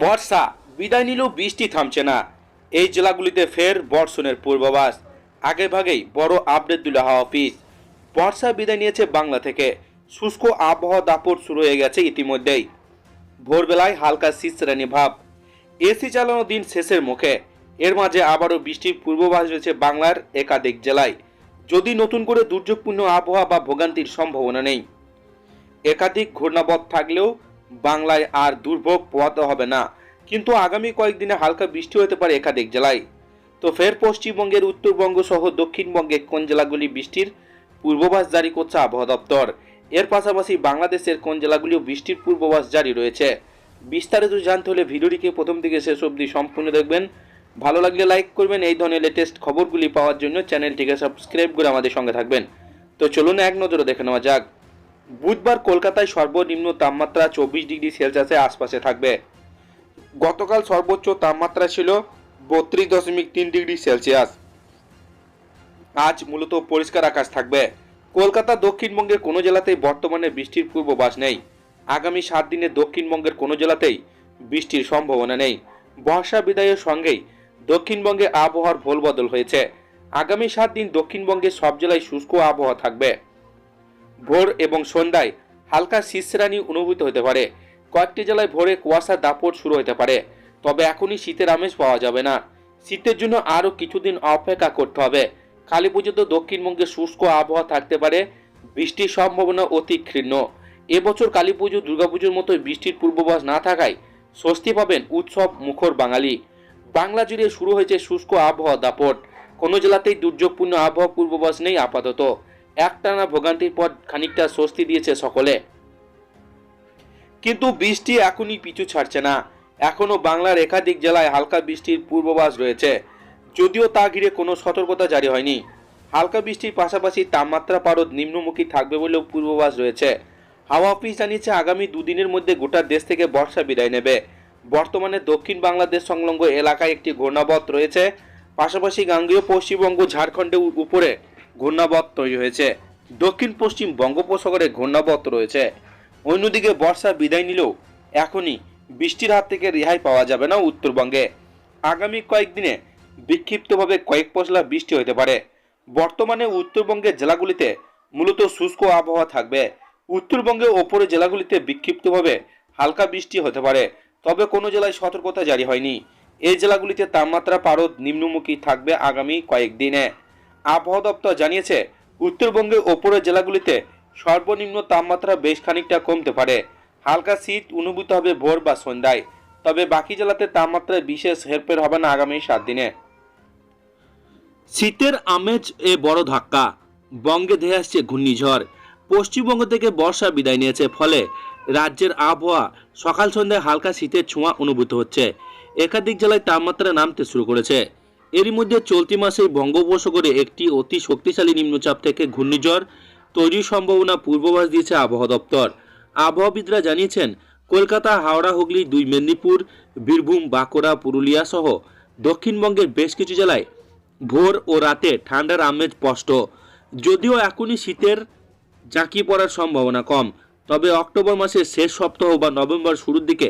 বর্ষা, বিদায় নিলেও বৃষ্টি থামছে না। এই জেলাগুলিতে ফের বর্ষণের পূর্বাভাস। আগে ভাগেই বড় আপডেট দিল হাওয়া অফিস। বর্ষা বিদায় নিয়েছে বাংলা থেকে। শুষ্ক আবহাওয়া দাপট শুরু হয়ে গেছে ইতিমধ্যেই। ভোরবেলায় হালকা শীতশ্রেণী ভাব। এসি চালানো দিন শেষের মুখে। এর মাঝে আবারও বৃষ্টির পূর্বাভাস রয়েছে বাংলার একাধিক জেলায়। যদি নতুন করে দুর্যোগপূর্ণ আবহাওয়া বা ভোগান্তির সম্ভাবনা নেই। একাধিক ঘূর্ণাবধ থাকলেও বাংলায় আর দুর্ভোগ পোহাতে হবে না। কিন্তু আগামী কয়েকদিনে হালকা বৃষ্টি হতে পারে একাধিক জেলায়। তো ফের পশ্চিমবঙ্গের উত্তরবঙ্গ সহ দক্ষিণবঙ্গে কোন জেলাগুলি বৃষ্টির পূর্বাভাস জারি করছে আবহাওয়া দপ্তর? এর পাশাপাশি বাংলাদেশের কোন জেলাগুলিও বৃষ্টির পূর্বাভাস জারি রয়েছে? বিস্তারিত জানতে হলে ভিডিওটিকে প্রথম থেকে শেষ অবধি সম্পূর্ণ দেখবেন। ভালো লাগলে লাইক করবেন, এই ধরনের লেটেস্ট খবরগুলি পাওয়ার জন্য চ্যানেলটিকে সাবস্ক্রাইব করে আমাদের সঙ্গে থাকবেন। তো চলুন এক নজরে দেখে নেওয়া যাক। বুধবার কলকাতায় সর্বনিম্ন তাপমাত্রা চব্বিশ ডিগ্রি সেলসিয়াসের আশপাশে থাকবে। গতকাল সর্বোচ্চ তাপমাত্রা ছিল বত্রিশ দশমিক তিন ডিগ্রি সেলসিয়াস। আজ মূলত পরিষ্কার আকাশ থাকবে। কলকাতা দক্ষিণবঙ্গের কোনো জেলাতেই বর্তমানে বৃষ্টির পূর্বাভাস নেই। আগামী সাত দিনে দক্ষিণবঙ্গের কোনো জেলাতেই বৃষ্টির সম্ভাবনা নেই। বর্ষা বিদায়ের সঙ্গেই দক্ষিণবঙ্গে আবহাওয়ার ভোলবদল হয়েছে। আগামী সাত দিন দক্ষিণবঙ্গের সব জেলায় শুষ্ক আবহাওয়া থাকবে। ভোর এবং সন্ধ্যায় হালকা শীতশ্রেণী অনুভূত হতে পারে। কয়েকটি জেলায় ভোরে কুয়াশা দাপট শুরু হতে পারে, তবে এখনই শীতের আমেজ পাওয়া যাবে না। শীতের জন্য আরও কিছুদিন অপেক্ষা করতে হবে। কালী পুজোতে দক্ষিণবঙ্গে শুষ্ক আবহাওয়া থাকতে পারে, বৃষ্টির সম্ভাবনা অতি ক্ষীণ এবছর কালী পুজো, দুর্গাপুজোর মতো বৃষ্টির পূর্বাভাস না থাকায় স্বস্তি পাবেন উৎসব মুখর বাঙালি। বাংলা জুড়ে শুরু হয়েছে শুষ্ক আবহাওয়া দাপট। কোনো জেলাতেই দুর্যোগপূর্ণ আবহাওয়া পূর্বাভাস নেই আপাতত। একটানা ভোগান্তির পর খানিকটা স্বস্তি দিয়েছে সকলে। কিন্তু বৃষ্টি এখনই পিছু ছাড়ছে না। এখনও বাংলার একাধিক জেলায় হালকা বৃষ্টির পূর্বাভাস রয়েছে। যদিও তা ঘিরে কোনো সতর্কতা জারি হয়নি। হালকা বৃষ্টির পাশাপাশি তাপমাত্রা পারদ নিম্নমুখী থাকবে বলেও পূর্বাভাস রয়েছে। হাওয়া অফিস জানিয়েছে আগামী দুদিনের মধ্যে গোটা দেশ থেকে বর্ষা বিদায় নেবে। বর্তমানে দক্ষিণ বাংলাদেশ সংলগ্ন এলাকায় একটি ঘূর্ণাবধ রয়েছে। পাশাপাশি গাঙ্গেয় পশ্চিমবঙ্গ, ঝাড়খণ্ডের উপরে ঘূর্ণাবধ তৈরি হয়েছে। দক্ষিণ পশ্চিম বঙ্গোপসাগরে ঘূর্ণাবধ রয়েছে। অন্যদিকে বর্ষা বিদায় নিলেও এখনই বৃষ্টির হাত থেকে রেহাই পাওয়া যাবে না উত্তরবঙ্গে। আগামী কয়েকদিনে বিক্ষিপ্তভাবে কয়েক পশলা বৃষ্টি হতে পারে। বর্তমানে উত্তরবঙ্গের জেলাগুলিতে মূলত শুষ্ক আবহাওয়া থাকবে। উত্তরবঙ্গে ওপরে জেলাগুলিতে বিক্ষিপ্তভাবে হালকা বৃষ্টি হতে পারে, তবে কোনো জেলায় সতর্কতা জারি হয়নি। এই জেলাগুলিতে তাপমাত্রা পারদ নিম্নমুখী থাকবে আগামী কয়েকদিনে। আবহাওয়া দপ্তর জানিয়েছে, উত্তরবঙ্গে ওপরের জেলাগুলিতে সর্বনিম্ন তাপমাত্রা বেশ খানিকটা কমতে পারে। হালকা শীত অনুভূত হবে ভোর বা সন্ধ্যায়, তবে বাকি জেলাতে তাপমাত্রায় বিশেষ হেরফের হবে না আগামী সাত দিনে। শীতের আমেজ এ বড় ধাক্কা। বঙ্গে ধেয়ে আসছে ঘূর্ণিঝড়। পশ্চিমবঙ্গ থেকে বর্ষা বিদায় নিয়েছে, ফলে রাজ্যের আবহাওয়া সকাল সন্ধ্যায় হালকা শীতের ছোঁয়া অনুভূত হচ্ছে। একাধিক জেলায় তাপমাত্রা নামতে শুরু করেছে। এরই মধ্যে চলতি মাসে বঙ্গোপসাগরে একটি অতি শক্তিশালী নিম্নচাপ থেকে ঘূর্ণিঝড় তৈরির সম্ভাবনা পূর্বাভাস দিয়েছে আবহাওয়া দপ্তর। আবহাওয়াবিদরা জানিয়েছেন, কলকাতা, হাওড়া, হুগলি, দুই মেদিনীপুর, বীরভূম, বাঁকুড়া, পুরুলিয়া সহ দক্ষিণবঙ্গের বেশ কিছু জেলায় ভোর ও রাতে ঠান্ডার আমেজ স্পষ্ট। যদিও এখনই শীতের জাঁকি পড়ার সম্ভাবনা কম, তবে অক্টোবর মাসের শেষ সপ্তাহ বা নভেম্বর শুরুর দিকে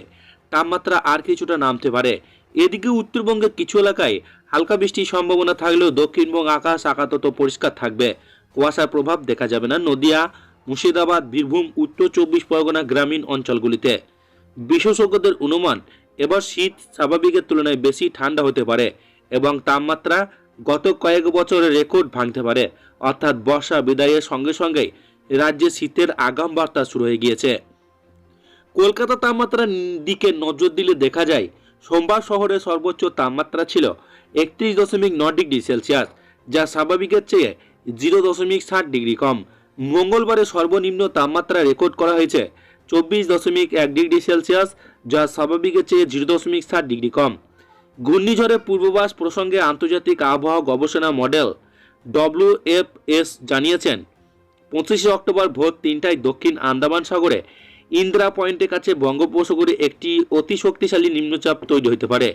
তাপমাত্রা আর কিছুটা নামতে পারে। এদিকে উত্তরবঙ্গের কিছু এলাকায় হালকা বৃষ্টির সম্ভাবনা থাকলেও দক্ষিণবঙ্গ আকাশ আকাতত পরিষ্কার থাকবে। কুয়াশার প্রভাব দেখা যাবে না। নদিয়া, মুর্শিদাবাদ, বীরভূম, উত্তর চব্বিশ পরগনা গ্রামীণ অঞ্চলগুলিতে। বিশেষজ্ঞদের অনুমান, এবার শীত স্বাভাবিকের তুলনায় বেশি ঠান্ডা হতে পারে এবং তাপমাত্রা গত কয়েক বছরের রেকর্ড ভাঙতে পারে। অর্থাৎ বর্ষা বিদায়ের সঙ্গে সঙ্গেই রাজ্যে শীতের আগাম বার্তা শুরু হয়ে গিয়েছে। কলকাতা তাপমাত্রার দিকে নজর দিলে দেখা যায়, সোমবার শহরে সর্বোচ্চ তাপমাত্রা ছিল একত্রিশ দশমিক ন ডিগ্রি সেলসিয়াস, যা স্বাভাবিকের চেয়ে জিরো দশমিক ষাট ডিগ্রি কম। মঙ্গলবারে সর্বনিম্ন তাপমাত্রা রেকর্ড করা হয়েছে চব্বিশ দশমিক এক ডিগ্রি সেলসিয়াস, যা স্বাভাবিকের চেয়ে জিরো দশমিক ষাট ডিগ্রি কম। ঘূর্ণিঝড়ের পূর্বাভাস প্রসঙ্গে আন্তর্জাতিক আবহাওয়া গবেষণা মডেল ডব্লিউএফএস জানিয়েছেন, পঁচিশে অক্টোবর ভোর তিনটায় দক্ষিণ আন্দামান সাগরে ইন্দ্রা পয়েন্টের কাছে বঙ্গোপসাগরে একটি অতি শক্তিশালী নিম্নচাপ তৈরি হতে পারে।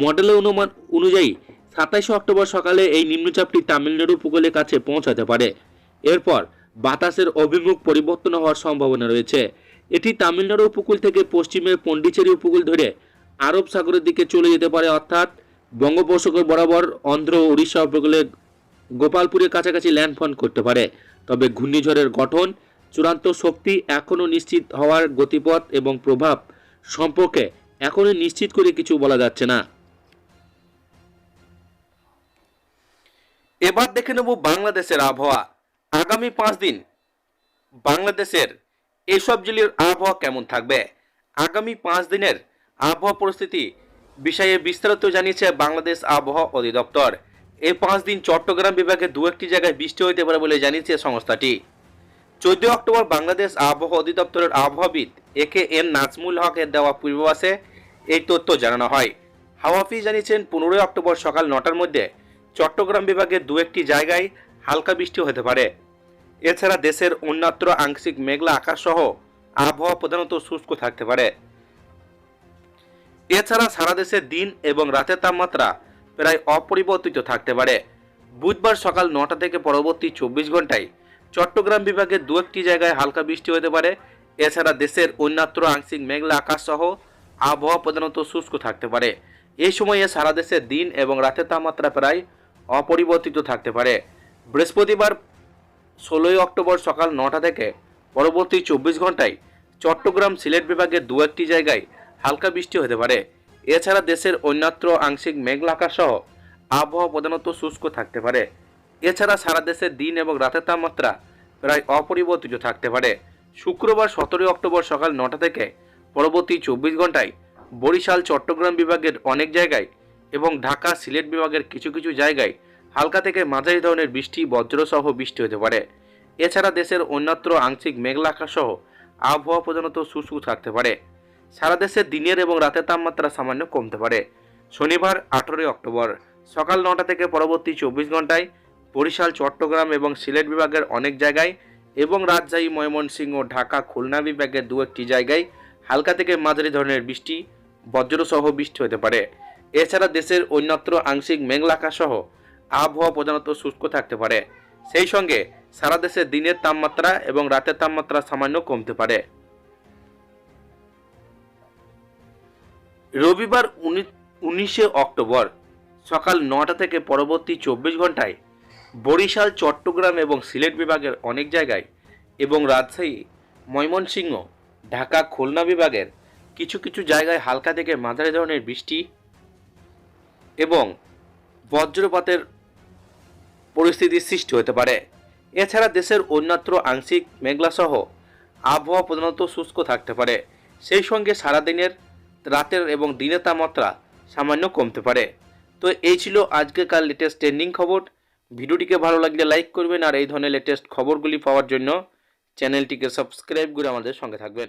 মডেলের অনুমান অনুযায়ী সাতাইশে অক্টোবর সকালে এই নিম্নচাপটি তামিলনাড়ু উপকূলের কাছে পৌঁছাতে পারে। এরপর বাতাসের অভিমুখ পরিবর্তন হওয়ার সম্ভাবনা রয়েছে। এটি তামিলনাড়ু উপকূল থেকে পশ্চিমের পন্ডিচেরি উপকূল ধরে আরব সাগরের দিকে চলে যেতে পারে, অর্থাৎ বঙ্গোপসাগর বরাবর অন্ধ্র উড়িষ্যা উপকূলে গোপালপুরের কাছাকাছি ল্যান্ডফল করতে পারে। তবে ঘূর্ণিঝড়ের গঠন, চূড়ান্ত শক্তি এখনও নিশ্চিত হওয়ার গতিপথ এবং প্রভাব সম্পর্কে এখনও নিশ্চিত করে কিছু বলা যাচ্ছে না। এবার দেখে নেব বাংলাদেশের আবহাওয়া। আগামী পাঁচ দিন বাংলাদেশের এসব জেলার আবহাওয়া কেমন থাকবে? আগামী পাঁচ দিনের আবহাওয়া পরিস্থিতি বিষয়ে বিস্তারিত জানিয়েছে বাংলাদেশ আবহাওয়া অধিদপ্তর। এই পাঁচ দিন চট্টগ্রাম বিভাগে দু একটি জায়গায় বৃষ্টি হতে পারে বলে জানিয়েছে সংস্থাটি। চোদ্দই অক্টোবর বাংলাদেশ আবহাওয়া অধিদপ্তরের আবহাওয়াবিদ এ কে এম নাজমুল হকের দেওয়া পূর্বাভাসে এই তথ্য জানানো হয়। হাওয়াফি জানিয়েছেন, পনেরোই অক্টোবর সকাল নটার মধ্যে চট্টগ্রাম বিভাগের দু একটি জায়গায় হালকা বৃষ্টি হতে পারে। এছাড়া দেশের অন্যত্র আংশিক মেঘলা আকাশ সহ আবহাওয়া প্রধানত শুষ্ক থাকতে পারে। এছাড়া সারা দেশে দিন এবং রাতের তাপমাত্রা প্রায় অপরিবর্তিত থাকতে পারে। বুধবার সকাল নটা থেকে পরবর্তী চব্বিশ ঘন্টায় চট্টগ্রাম বিভাগের দু একটি জায়গায় হালকা বৃষ্টি হতে পারে। এছাড়া দেশের অন্যত্র আংশিক মেঘলা আকাশ সহ আবহাওয়া প্রধানত শুষ্ক থাকতে পারে। এই সময়ে সারা দেশে দিন এবং রাতের তাপমাত্রা প্রায় অপরিবর্তিত থাকতে পারে। বৃহস্পতিবার ষোলোই অক্টোবর সকাল নটা থেকে পরবর্তী চব্বিশ ঘন্টায় চট্টগ্রাম সিলেট বিভাগের দু একটি জায়গায় হালকা বৃষ্টি হতে পারে। এছাড়া দেশের অন্যত্র আংশিক মেঘলা আকাশ সহ আবহাওয়া প্রধানত শুষ্ক থাকতে পারে। এছাড়া সারা দেশে দিন এবং রাতের তাপমাত্রা প্রায় অপরিবর্তিত থাকতে পারে। শুক্রবার সতেরোই অক্টোবর সকাল নটা থেকে পরবর্তী চব্বিশ ঘন্টায় বরিশাল, চট্টগ্রাম বিভাগের অনেক জায়গায় এবং ঢাকা সিলেট বিভাগের কিছু কিছু জায়গায় হালকা থেকে মাঝারি ধরনের বৃষ্টি, বজ্রসহ বৃষ্টি হতে পারে। এছাড়া দেশের অন্যত্র আংশিক মেঘলা আকাশ সহ আবহাওয়া প্রধানত শুষ্ক থাকতে পারে। সারা দেশে দিনের এবং রাতের তাপমাত্রা সামান্য কমতে পারে। শনিবার, আঠেরোই অক্টোবর, সকাল নটা থেকে পরবর্তী চব্বিশ ঘন্টায় বরিশাল, চট্টগ্রাম এবং সিলেট বিভাগের অনেক জায়গায় এবং রাজশাহী, ময়মনসিংহ, ঢাকা, খুলনা বিভাগের দু একটি জায়গায় হালকা থেকে মাঝারি ধরনের বৃষ্টি, বজ্রসহ বৃষ্টি হতে পারে। এছাড়া দেশের অন্যত্র আংশিক মেঘলা আকাশ সহ আবহাওয়া প্রধানত শুষ্ক থাকতে পারে। সেই সঙ্গে সারা দেশে দিনের তাপমাত্রা এবং রাতের তাপমাত্রা সামান্য কমতে পারে। রবিবার উনিশে অক্টোবর সকাল নটা থেকে পরবর্তী চব্বিশ ঘন্টায় বরিশাল, চট্টগ্রাম এবং সিলেট বিভাগের অনেক জায়গায় এবং রাজশাহী, ময়মনসিংহ, ঢাকা, খুলনা বিভাগের কিছু কিছু জায়গায় হালকা থেকে মাঝারি ধরনের বৃষ্টি এবং বজ্রপাতের পরিস্থিতির সৃষ্টি হতে পারে। এছাড়া দেশের অন্যত্র আংশিক মেঘলাসহ আবহাওয়া প্রধানত শুষ্ক থাকতে পারে। সেই সঙ্গে সারাদিনের রাতের এবং দিনের তাপমাত্রা সামান্য কমতে পারে। তো এই ছিল আজকেকার লেটেস্ট ট্রেন্ডিং খবর। ভিডিওটিকে ভালো লাগলে লাইক করবেন আর এই ধরনের লেটেস্ট খবরগুলি পাওয়ার জন্য চ্যানেলটিকে সাবস্ক্রাইব করে আমাদের সঙ্গে থাকবেন।